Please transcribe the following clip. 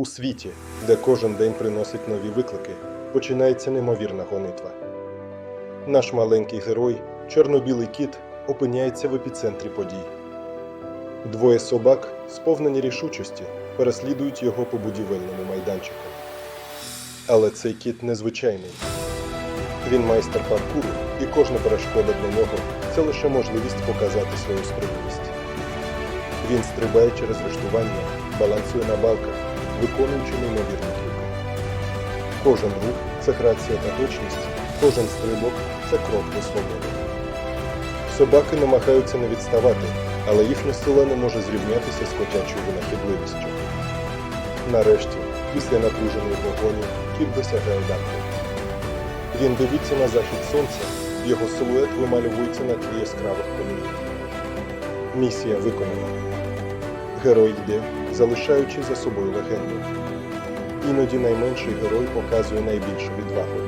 У світі, де кожен день приносить нові виклики, починається неймовірна гонитва. Наш маленький герой, чорно-білий кіт, опиняється в епіцентрі подій. Двоє собак, сповнені рішучості, переслідують його по будівельному майданчику. Але цей кіт незвичайний. Він майстер паркуру, і кожна перешкода для нього це лише можливість показати свою спритність. Він стрибає через рештування, балансує на балках, виконуючи неймовірні трюки. Кожен рух це грація та точність, кожен стрибок це крок до свободи. Собаки намагаються не відставати, але їхня сила не може зрівнятися з котячою винахідливістю. Нарешті, після напруженої погоні, кіт досягає дамки. Він дивиться на захід сонця, його силует вималюється на тлі яскравих промінь. Місія виконана. Герой йде, залишаючи за собою легенду. Іноді найменший герой показує найбільшу відвагу.